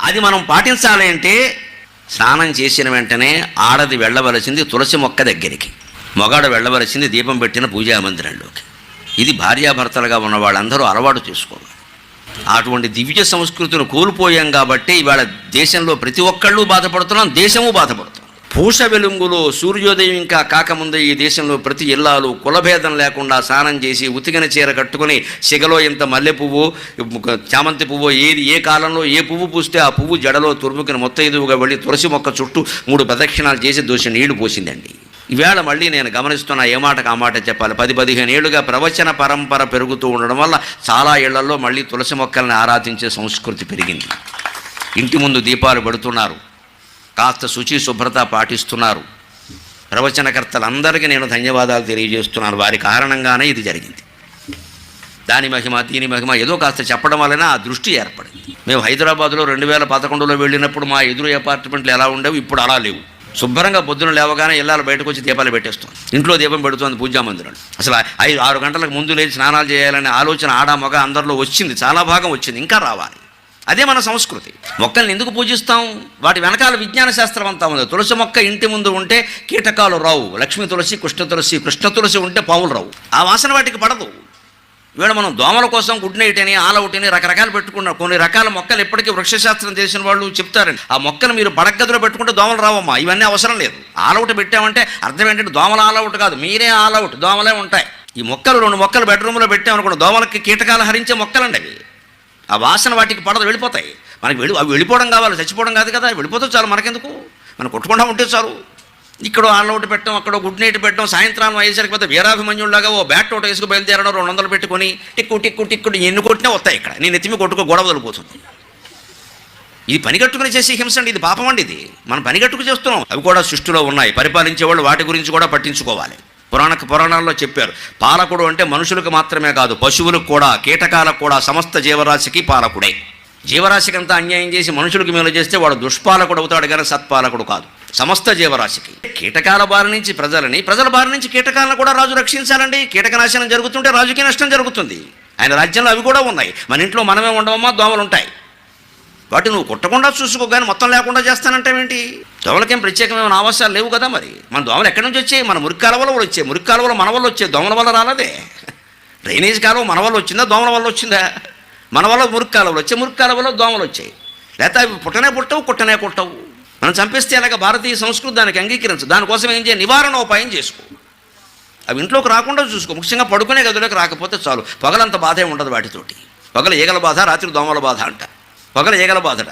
అది మనం పాటించాలి అంటే స్నానం చేసిన వెంటనే ఆడది వెళ్ళవలసింది తులసి మొక్క దగ్గరికి. మొగాడు వెళ్ళవలసింది దీపం పెట్టిన పూజా మందిరంలోకి. ఇది భార్యాభర్తలుగా ఉన్న వాళ్ళందరూ అలవాటు చేసుకోవాలి. అటువంటి దివ్య సంస్కృతిని కోల్పోయాం కాబట్టి ఇవాళ దేశంలో ప్రతి ఒక్కళ్ళు బాధపడుతున్నాం దేశము బాధపడుతున్నాం. పూష వెలుంగులో సూర్యోదయం ఇంకా కాకముందే ఈ దేశంలో ప్రతి ఇల్లాలు కులభేదం లేకుండా స్నానం చేసి ఉతికిన చీర కట్టుకుని సిగలో ఇంత మల్లె పువ్వు చామంతి పువ్వు ఏది ఏ కాలంలో ఏ పువ్వు పూస్తే ఆ పువ్వు జడలో తురుముకుని మొత్తం ఎదువుగా వెళ్ళి తులసి మొక్క చుట్టూ మూడు ప్రదక్షిణాలు చేసి దోషి నీళ్ళు పోసిందండి. ఈవేళ మళ్ళీ నేను గమనిస్తున్న ఏ మాటకు ఆ మాట చెప్పాలి. పది పదిహేను ఏళ్ళుగా ప్రవచన పరంపర పెరుగుతూ ఉండడం వల్ల చాలా ఇళ్ళలో మళ్ళీ తులసి మొక్కల్ని ఆరాధించే సంస్కృతి పెరిగింది. ఇంటి ముందు దీపాలు పెడుతున్నారు. కాస్త శుచి శుభ్రత పాటిస్తున్నారు. ప్రవచనకర్తలందరికీ నేను ధన్యవాదాలు తెలియజేస్తున్నాను. వారి కారణంగానే ఇది జరిగింది. దాని మహిమ దీని మహిమ ఏదో కాస్త చెప్పడం వలన ఆ దృష్టి ఏర్పడింది. మేము హైదరాబాద్లో రెండు వేల పదకొండులో వెళ్ళినప్పుడు మా ఎదురు అపార్ట్మెంట్లు ఎలా ఉండేవి ఇప్పుడు అలా లేవు. శుభ్రంగా పొద్దున లేవగానే ఇళ్ళాలు బయటకు వచ్చి దీపాలు పెట్టేస్తాం. ఇంట్లో దీపం పెడుతుంది పూజా అసలు ఐదు ఆరు గంటలకు ముందు లేచి స్నానాలు చేయాలనే ఆలోచన ఆడా మగ అందరిలో వచ్చింది. చాలా భాగం వచ్చింది. ఇంకా రావాలి. అదే మన సంస్కృతి. మొక్కల్ని ఎందుకు పూజిస్తాం? వాటి వెనకాల విజ్ఞాన శాస్త్రం అంతా ఉంది. తులసి మొక్క ఇంటి ముందు ఉంటే కీటకాలు రావు. లక్ష్మీ తులసి కృష్ణ తులసి కృష్ణ తులసి ఉంటే పావులు రావు. ఆ వాసన వాటికి పడదు. వీడు మనం దోమల కోసం గుడ్ నైట్ అని ఆల్ అవుట్ అని రకరకాలు పెట్టుకున్నాం. కొన్ని రకాల మొక్కలు ఇప్పటికీ వృక్షశాస్త్రం చేసిన వాళ్ళు చెప్తారండి ఆ మొక్కను మీరు పడగదిలో పెట్టుకుంటే దోమలు రావమ్మా. ఇవన్నీ అవసరం లేదు. ఆల్ అవుట్ పెట్టామంటే అర్థం ఏంటంటే దోమలు ఆల్ అవుట్ కాదు. మీరే ఆల్ అవుట్. దోమలే ఉంటాయి. ఈ మొక్కలు రెండు మొక్కలు బెడ్రూమ్లో పెట్టామనుకోండి దోమలకి కీటకాలు హరించే మొక్కలండి అవి. ఆ వాసన వాటికి పడదు వెళ్ళిపోతాయి. మనకి వెళ్ళి అవి వెళ్ళిపోవడం కావాలి చచ్చిపోవడం కాదు కదా వెళ్ళిపోతే చాలు మనకెందుకు? మనం కొట్టుకుండా ఉంటే చాలు. ఇక్కడ ఆల్ పెట్టడం అక్కడ గుడ్ నైట్ పెట్టడం సాయంత్రం అయ్యేసరికి పోతే వీరాభిమన్యుల్లాగా ఓ బ్యాట్ ఒకటి వేసుకు బయలుదేరడం రెండు వందలు పెట్టుకొని టిక్కు టిక్కు టిక్కు ఎన్ని కొట్టినా వస్తాయి ఇక్కడ. నేను ఎత్తిమి కొట్టుకో గొడవ వదిలిపోతుంది ఇది పనిగట్టుకుని చేసే హింస అండి ఇది పాపం అండి ఇది. మనం పనిగట్టుకు చేస్తున్నాం. అవి కూడా సృష్టిలో ఉన్నాయి. పరిపాలించే వాళ్ళు వాటి గురించి కూడా పట్టించుకోవాలి. పురాణ పురాణాల్లో చెప్పారు. పాలకుడు అంటే మనుషులకు మాత్రమే కాదు పశువులకు కూడా కీటకాలకు కూడా సమస్త జీవరాశికి పాలకుడే. జీవరాశికి అంతా అన్యాయం చేసి మనుషులకు మేలు చేస్తే వాడు దుష్పాలకుడు అవుతాడు కానీ సత్పాలకుడు కాదు. సమస్త జీవరాశికి. కీటకాల బారి నుంచి ప్రజలని ప్రజల బారి నుంచి కీటకాలను కూడా రాజు రక్షించాలండి. కీటకనాశనం జరుగుతుంటే రాజుకి నష్టం జరుగుతుంది. ఆయన రాజ్యంలో అవి కూడా ఉన్నాయి. మన ఇంట్లో మనమే ఉండవమ్మా దోమలు ఉంటాయి వాటి నువ్వు కుట్టకుండా చూసుకో కానీ మొత్తం లేకుండా చేస్తానంటావేంటి దోమలకేం ప్రత్యేకమైన ఆవాసాలు లేవు కదా మరి? మన దోమలు ఎక్కడి నుంచి వచ్చాయి? మన మురికి కాలువల వల్ల వచ్చాయి. మురికి వల్ల మన వల్ల వచ్చాయి. దోమల వల్ల రాలేదే. డ్రైనేజ్ కాలువ మన వల్ల వచ్చిందా? దోమల వల్ల వచ్చిందా? మన వల్ల మురికి కాలువలు వచ్చాయి. మురికి కాలువలో దోమలు వచ్చాయి. లేకపోతే అవి పుట్టనే పుట్టవు కుట్టనే కుట్టవు. మనం చంపేస్తే అలాగ భారతీయ సంస్కృతి దానికి అంగీకరించు. దానికోసం ఏం చేయాలి? నివారణ ఉపాయం చేసుకో. అవి ఇంట్లోకి రాకుండా చూసుకో. ముఖ్యంగా పడుకునే గదిలోకి రాకపోతే చాలు. పగలంత బాధే ఉండదు వాటితోటి. పగల ఈగల బాధ రాత్రి దోమల బాధ అంట. పగల ఈగల బాధట